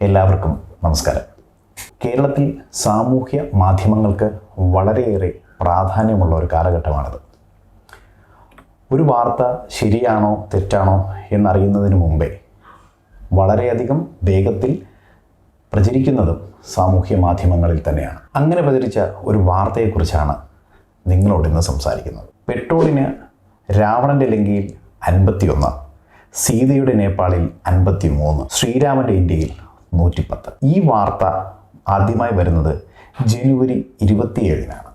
എല്ലാവർക്കും നമസ്കാരം. കേരളത്തിൽ സാമൂഹ്യ മാധ്യമങ്ങൾക്ക് വളരെയേറെ പ്രാധാന്യമുള്ള ഒരു കാലഘട്ടമാണിത്. ഒരു വാർത്ത ശരിയാണോ തെറ്റാണോ എന്നറിയുന്നതിന് മുമ്പേ വളരെയധികം വേഗത്തിൽ പ്രചരിക്കുന്നതും സാമൂഹ്യ മാധ്യമങ്ങളിൽ തന്നെയാണ്. അങ്ങനെ പ്രചരിച്ച ഒരു വാർത്തയെക്കുറിച്ചാണ് നിങ്ങളോട് ഇന്ന് സംസാരിക്കുന്നത്. പെട്രോളിന് രാവണന്റെ ലങ്കയിൽ അൻപത്തിയൊന്ന് സീതയുടെ നേപ്പാളിൽ അൻപത്തി മൂന്ന് ശ്രീരാമന്റെ ഇന്ത്യയിൽ നൂറ്റിപ്പത്ത്. ഈ വാർത്ത ആദ്യമായി വരുന്നത് ജനുവരി ഇരുപത്തിയേഴിനാണ്.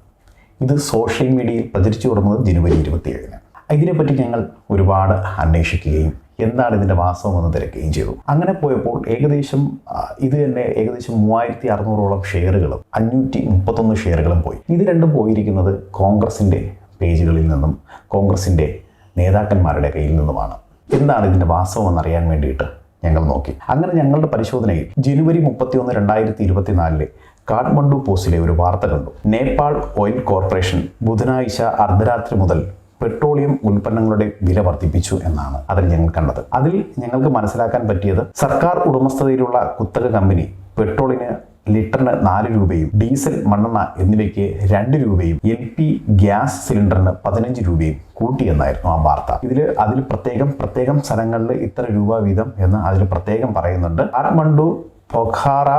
ഇത് സോഷ്യൽ മീഡിയയിൽ പ്രചരിച്ചു തുടങ്ങുന്നത് ജനുവരി ഇരുപത്തിയേഴിന് ഇതിനെപ്പറ്റി ഞങ്ങൾ ഒരുപാട് അന്വേഷിക്കുകയും എന്താണ് ഇതിന്റെ വാസ്തവമെന്ന് തിരക്കുകയും ചെയ്തു. അങ്ങനെ പോയപ്പോൾ ഏകദേശം ഇത് തന്നെ ഏകദേശം മൂവായിരത്തി അറുന്നൂറോളം ഷെയറുകളും അഞ്ഞൂറ്റി മുപ്പത്തൊന്ന് ഷെയറുകളും പോയി. ഇത് രണ്ടും പോയിരിക്കുന്നത് കോൺഗ്രസിന്റെ പേജുകളിൽ നിന്നും കോൺഗ്രസിന്റെ നേതാക്കന്മാരുടെ കയ്യിൽ നിന്നുമാണ്. എന്താണ് ഇതിന്റെ വാസ്തവം എന്നറിയാൻ വേണ്ടിയിട്ട് ഞങ്ങൾ നോക്കി. അങ്ങനെ ഞങ്ങളുടെ പരിശോധനയിൽ ജനുവരി മുപ്പത്തിയൊന്ന് രണ്ടായിരത്തി ഇരുപത്തിനാലിലെ കാഠ്മണ്ഡു പോസ്റ്റിലെ ഒരു വാർത്ത കണ്ടു. നേപ്പാൾ ഓയിൽ കോർപ്പറേഷൻ ബുധനാഴ്ച അർദ്ധരാത്രി മുതൽ പെട്രോളിയം ഉൽപ്പന്നങ്ങളുടെ വില വർദ്ധിപ്പിച്ചു എന്നാണ് അതിൽ ഞങ്ങൾ കണ്ടത്. അതിൽ ഞങ്ങൾക്ക് മനസ്സിലാക്കാൻ പറ്റിയത് സർക്കാർ ഉടമസ്ഥതയിലുള്ള കുത്തക കമ്പനി പെട്രോളിന് ലിറ്ററിന് നാല് രൂപയും ഡീസൽ മണ്ണെണ്ണ എന്നിവയ്ക്ക് രണ്ട് രൂപയും എൽ പി ഗ്യാസ് സിലിണ്ടറിന് പതിനഞ്ച് രൂപയും കൂട്ടിയെന്നായിരുന്നു ആ വാർത്ത. ഇതിൽ അതിൽ പ്രത്യേകം പ്രത്യേകം സ്ഥലങ്ങളിൽ ഇത്ര രൂപ വീതം എന്ന് അതിൽ പ്രത്യേകം പറയുന്നുണ്ട്. കാഠ്മണ്ഡു പൊഖാറ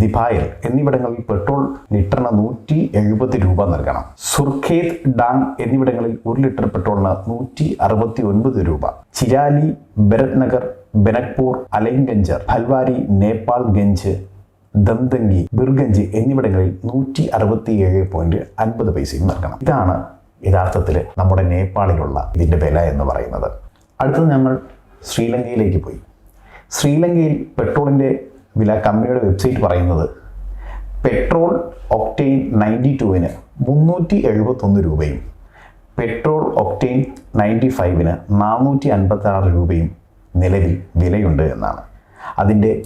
ദിഭായൽ എന്നിവിടങ്ങളിൽ പെട്രോൾ ലിറ്ററിന് നൂറ്റി എഴുപത് രൂപ നൽകണം. സുർഖേത് ഡാങ് എന്നിവിടങ്ങളിൽ ഒരു ലിറ്റർ പെട്രോളിന് നൂറ്റി അറുപത്തി ഒൻപത് രൂപ. ചിരാലി ഭരത് നഗർ ബനക്പൂർ അലൈൻഗഞ്ചർ ഹൽവാരി നേപ്പാൾ ഗഞ്ച് ദംദങ്കി ബിർഗഞ്ച് എന്നിവിടങ്ങളിൽ നൂറ്റി അറുപത്തി ഏഴ് പോയിന്റ് അൻപത് പൈസയും നൽകണം. ഇതാണ് യഥാർത്ഥത്തിൽ നമ്മുടെ നേപ്പാളിലുള്ള ഇതിന്റെ വില എന്ന് പറയുന്നത്. അടുത്തത് ഞങ്ങൾ ശ്രീലങ്കയിലേക്ക് പോയി. ശ്രീലങ്കയിൽ പെട്രോളിന്റെ വില കമ്പനിയുടെ വെബ്സൈറ്റ് പറയുന്നത് പെട്രോൾ ഒക്ടെയിൻ നയന്റി ടുവിന് മുന്നൂറ്റി എഴുപത്തൊന്ന് രൂപയും പെട്രോൾ ഒക്ടെയിൻ നയന്റി ഫൈവിന് നാനൂറ്റി അൻപത്തി രൂപയും നിലവിൽ വിലയുണ്ട് എന്നാണ്. അതിന്റെ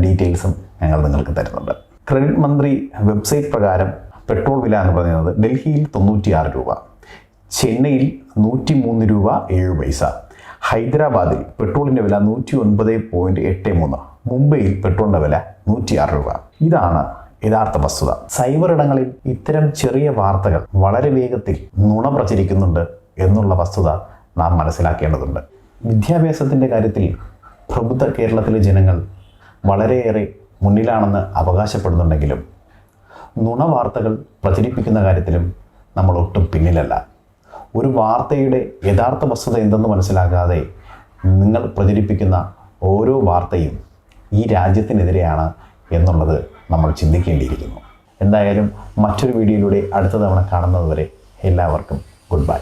ഡീറ്റെയിൽസും ഞങ്ങൾ നിങ്ങൾക്ക് തരുന്നുണ്ട്. ക്രെഡിറ്റ് മന്ത്രി വെബ്സൈറ്റ് പ്രകാരം പെട്രോൾ വില എന്ന് പറയുന്നത് ഡൽഹിയിൽ തൊണ്ണൂറ്റിയാറ് രൂപ ചെന്നൈയിൽ നൂറ്റി മൂന്ന് രൂപ ഏഴ് പൈസ ഹൈദരാബാദിൽ പെട്രോളിന്റെ വില നൂറ്റി ഒൻപത് പോയിന്റ് എട്ട് മൂന്ന് മുംബൈയിൽ പെട്രോളിന്റെ വില നൂറ്റിയാറ് രൂപ. ഇതാണ് യഥാർത്ഥ വസ്തുത. സൈബർ ഇടങ്ങളിൽ ഇത്തരം ചെറിയ വാർത്തകൾ വളരെ വേഗത്തിൽ നുണ പ്രചരിക്കുന്നുണ്ട് എന്നുള്ള വസ്തുത നാം മനസ്സിലാക്കേണ്ടതുണ്ട്. വിദ്യാഭ്യാസത്തിന്റെ കാര്യത്തിൽ പ്രബുദ്ധ കേരളത്തിലെ ജനങ്ങൾ വളരെയേറെ മുന്നിലാണെന്ന് അവകാശപ്പെടുന്നുണ്ടെങ്കിലും നുണ വാർത്തകൾ പ്രചരിപ്പിക്കുന്ന കാര്യത്തിലും നമ്മൾ ഒട്ടും പിന്നിലല്ല. ഒരു വാർത്തയുടെ യഥാർത്ഥ വസ്തുത എന്തെന്ന് മനസ്സിലാകാതെ നിങ്ങൾ പ്രചരിപ്പിക്കുന്ന ഓരോ വാർത്തയും ഈ രാജ്യത്തിനെതിരെയാണ് എന്നുള്ളത് നമ്മൾ ചിന്തിക്കേണ്ടിയിരിക്കുന്നു. എന്തായാലും മറ്റൊരു വീഡിയോയിലൂടെ അടുത്ത തവണ കാണുന്നതുവരെ എല്ലാവർക്കും ഗുഡ് ബൈ.